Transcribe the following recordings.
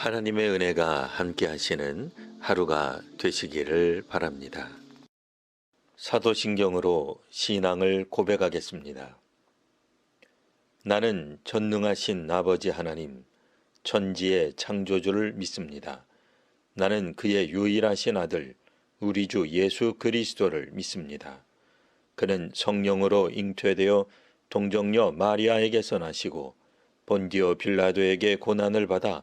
하나님의 은혜가 함께 하시는 하루가 되시기를 바랍니다. 사도신경으로 신앙을 고백하겠습니다. 나는 전능하신 아버지 하나님, 천지의 창조주를 믿습니다. 나는 그의 유일하신 아들, 우리 주 예수 그리스도를 믿습니다. 그는 성령으로 잉태되어 동정녀 마리아에게서 나시고 본디오 빌라도에게 고난을 받아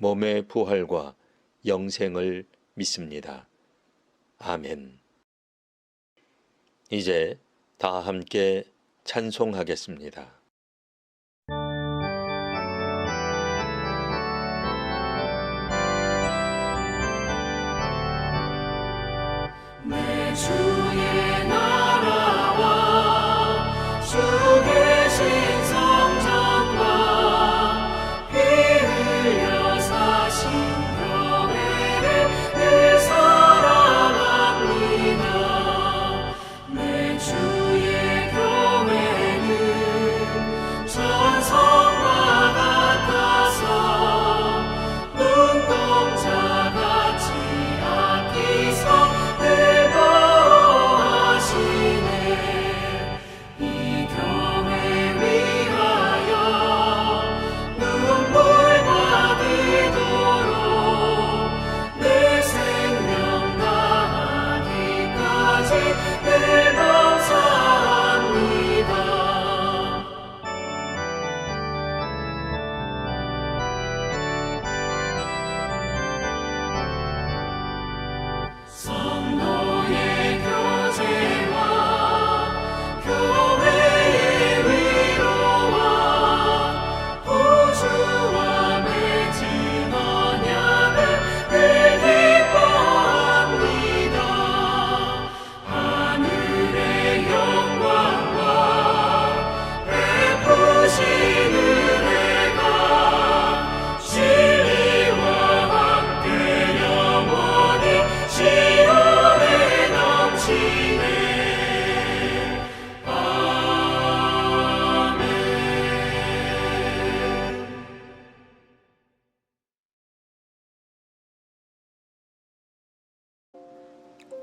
몸의 부활과 영생을 믿습니다. 아멘. 이제 다 함께 찬송하겠습니다.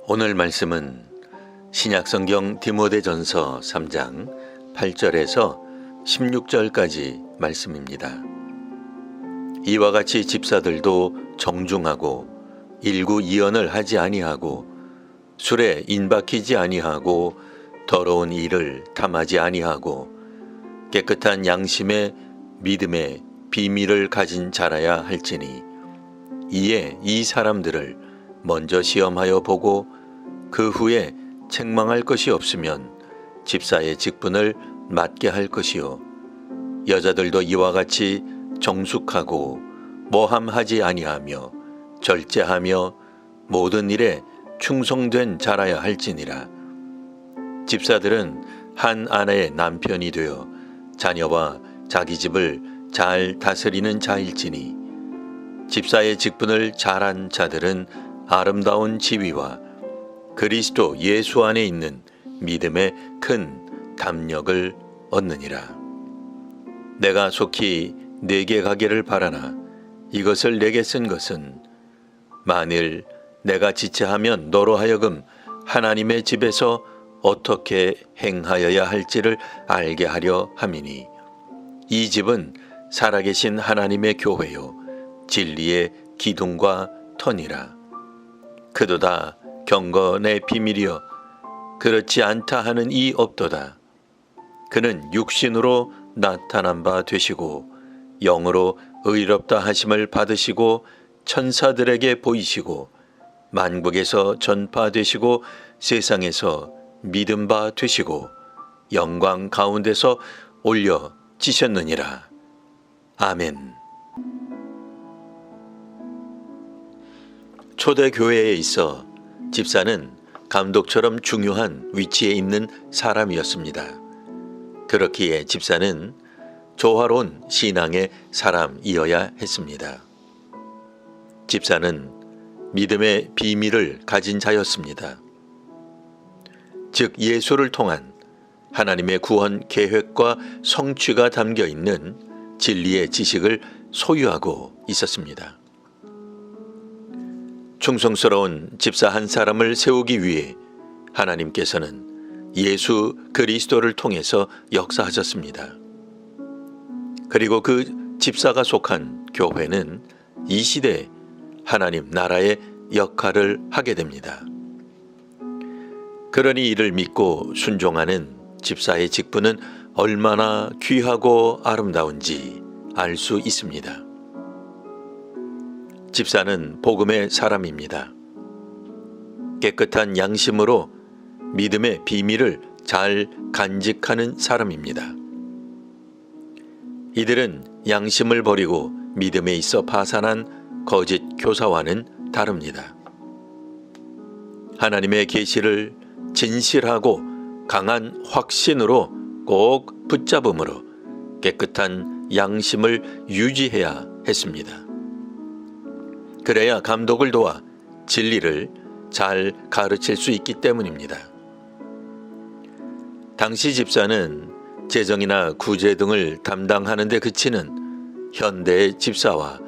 오늘 말씀은 신약성경 디모데전서 3장 8절에서 16절까지 말씀입니다. 이와 같이 집사들도 정중하고 일구 이언을 하지 아니하고 술에 인박히지 아니하고 더러운 일을 탐하지 아니하고 깨끗한 양심의 믿음의 비밀을 가진 자라야 할지니 이에 이 사람들을 먼저 시험하여 보고 그 후에 책망할 것이 없으면 집사의 직분을 맡게 할 것이요. 여자들도 이와 같이 정숙하고 모함하지 아니하며 절제하며 모든 일에 충성된 자라야 할지니라. 집사들은 한 아내의 남편이 되어 자녀와 자기 집을 잘 다스리는 자일지니 집사의 직분을 잘한 자들은 아름다운 지위와 그리스도 예수 안에 있는 믿음의 큰 담력을 얻느니라. 내가 속히 내게 가기를 바라나 이것을 내게 쓴 것은 만일 내가 지체하면 너로 하여금 하나님의 집에서 어떻게 행하여야 할지를 알게 하려 함이니 이 집은 살아계신 하나님의 교회요 진리의 기둥과 터니라 그도다 경건의 비밀이여 그렇지 않다 하는 이 없도다 그는 육신으로 나타난 바 되시고 영으로 의롭다 하심을 받으시고 천사들에게 보이시고 만국에서 전파되시고 세상에서 믿음 바 되시고 영광 가운데서 올려 지셨느니라. 아멘. 초대 교회에 있어 집사는 감독처럼 중요한 위치에 있는 사람이었습니다. 그렇기에 집사는 조화로운 신앙의 사람이어야 했습니다. 집사는 믿음의 비밀을 가진 자였습니다. 즉 예수를 통한 하나님의 구원 계획과 성취가 담겨 있는 진리의 지식을 소유하고 있었습니다. 충성스러운 집사 한 사람을 세우기 위해 하나님께서는 예수 그리스도를 통해서 역사하셨습니다. 그리고 그 집사가 속한 교회는 이 시대에 하나님 나라의 역할을 하게 됩니다. 그러니 이를 믿고 순종하는 집사의 직분은 얼마나 귀하고 아름다운지 알 수 있습니다. 집사는 복음의 사람입니다. 깨끗한 양심으로 믿음의 비밀을 잘 간직하는 사람입니다. 이들은 양심을 버리고 믿음에 있어 파산한 거짓 교사와는 다릅니다. 하나님의 계시를 진실하고 강한 확신으로 꼭 붙잡음으로 깨끗한 양심을 유지해야 했습니다. 그래야 감독을 도와 진리를 잘 가르칠 수 있기 때문입니다. 당시 집사는 재정이나 구제 등을 담당하는 데 그치는 현대의 집사와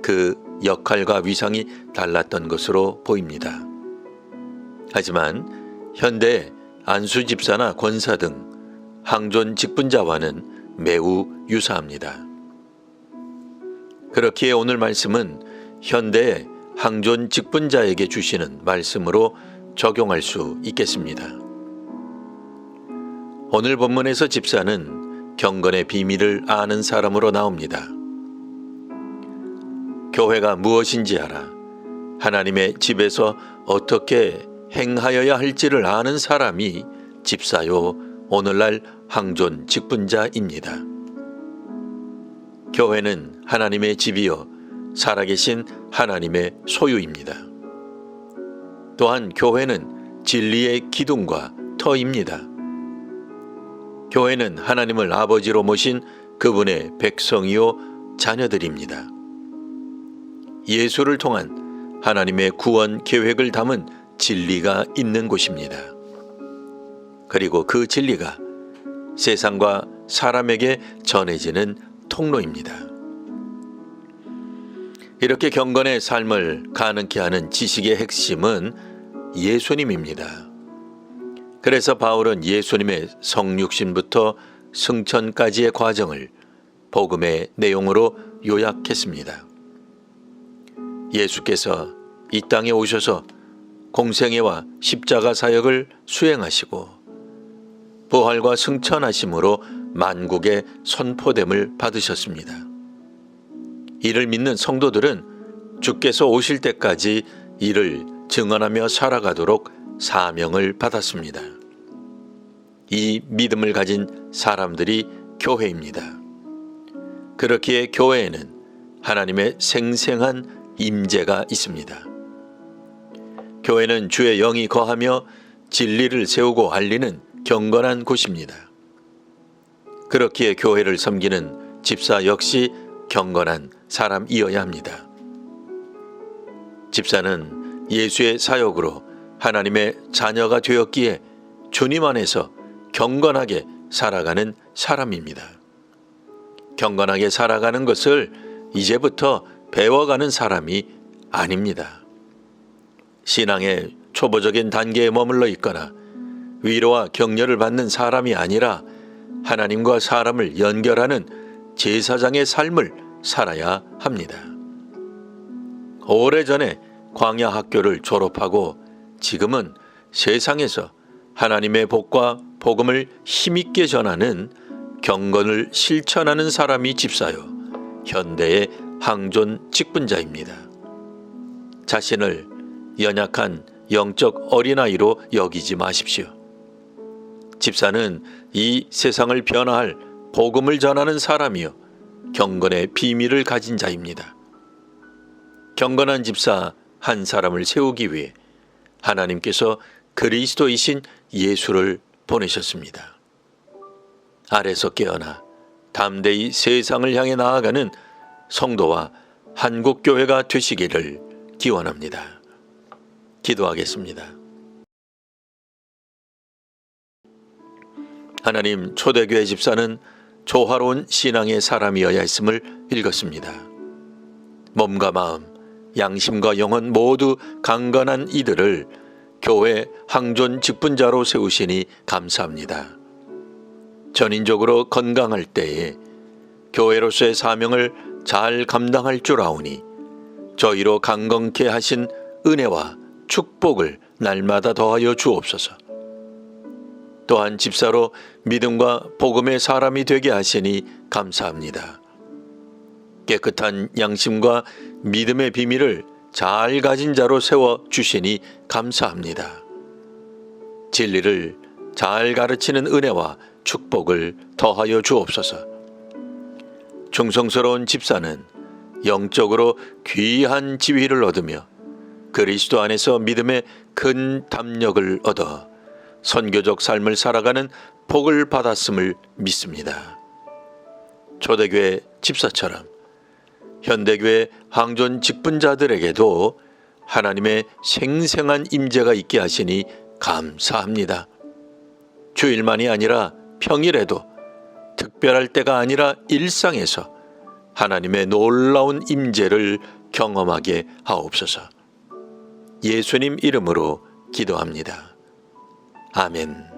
그 역할과 위상이 달랐던 것으로 보입니다. 하지만 현대 안수 집사나 권사 등 항존 직분자와는 매우 유사합니다. 그렇기에 오늘 말씀은 현대의 항존 직분자에게 주시는 말씀으로 적용할 수 있겠습니다. 오늘 본문에서 집사는 경건의 비밀을 아는 사람으로 나옵니다. 교회가 무엇인지 알아 하나님의 집에서 어떻게 행하여야 할지를 아는 사람이 집사요 오늘날 항존 직분자입니다. 교회는 하나님의 집이요 살아계신 하나님의 소유입니다. 또한 교회는 진리의 기둥과 터입니다. 교회는 하나님을 아버지로 모신 그분의 백성이요 자녀들입니다. 예수를 통한 하나님의 구원 계획을 담은 진리가 있는 곳입니다. 그리고 그 진리가 세상과 사람에게 전해지는 통로입니다. 이렇게 경건의 삶을 가능케 하는 지식의 핵심은 예수님입니다. 그래서 바울은 예수님의 성육신부터 승천까지의 과정을 복음의 내용으로 요약했습니다. 예수께서 이 땅에 오셔서 공생애와 십자가 사역을 수행하시고 부활과 승천하심으로 만국에 선포됨을 받으셨습니다. 이를 믿는 성도들은 주께서 오실 때까지 이를 증언하며 살아가도록 사명을 받았습니다. 이 믿음을 가진 사람들이 교회입니다. 그렇기에 교회에는 하나님의 생생한 임재가 있습니다. 교회는 주의 영이 거하며 진리를 세우고 알리는 경건한 곳입니다. 그렇기에 교회를 섬기는 집사 역시 경건한 사람이어야 합니다. 집사는 예수의 사역으로 하나님의 자녀가 되었기에 주님 안에서 경건하게 살아가는 사람입니다. 경건하게 살아가는 것을 이제부터 배워가는 사람이 아닙니다. 신앙의 초보적인 단계에 머물러 있거나 위로와 격려를 받는 사람이 아니라 하나님과 사람을 연결하는 제사장의 삶을 살아야 합니다. 오래전에 광야 학교를 졸업하고 지금은 세상에서 하나님의 복과 복음을 힘있게 전하는 경건을 실천하는 사람이 집사요. 현대의 항존 직분자입니다. 자신을 연약한 영적 어린아이로 여기지 마십시오. 집사는 이 세상을 변화할 복음을 전하는 사람이요. 경건의 비밀을 가진 자입니다. 경건한 집사 한 사람을 세우기 위해 하나님께서 그리스도이신 예수를 보내셨습니다. 아래서 깨어나 담대히 세상을 향해 나아가는 성도와 한국교회가 되시기를 기원합니다. 기도하겠습니다. 하나님 초대교회 집사는 조화로운 신앙의 사람이어야 했음을 읽었습니다. 몸과 마음, 양심과 영혼 모두 강건한 이들을 교회 항존 직분자로 세우시니 감사합니다. 전인적으로 건강할 때에 교회로서의 사명을 잘 감당할 줄 아오니 저희로 강건케 하신 은혜와 축복을 날마다 더하여 주옵소서. 또한 집사로 믿음과 복음의 사람이 되게 하시니 감사합니다. 깨끗한 양심과 믿음의 비밀을 잘 가진 자로 세워 주시니 감사합니다. 진리를 잘 가르치는 은혜와 축복을 더하여 주옵소서. 충성스러운 집사는 영적으로 귀한 지위를 얻으며 그리스도 안에서 믿음의 큰 담력을 얻어 선교적 삶을 살아가는 복을 받았음을 믿습니다. 초대교회 집사처럼 현대교회 항존 직분자들에게도 하나님의 생생한 임재가 있게 하시니 감사합니다. 주일만이 아니라 평일에도 특별할 때가 아니라 일상에서 하나님의 놀라운 임재를 경험하게 하옵소서. 예수님 이름으로 기도합니다. 아멘.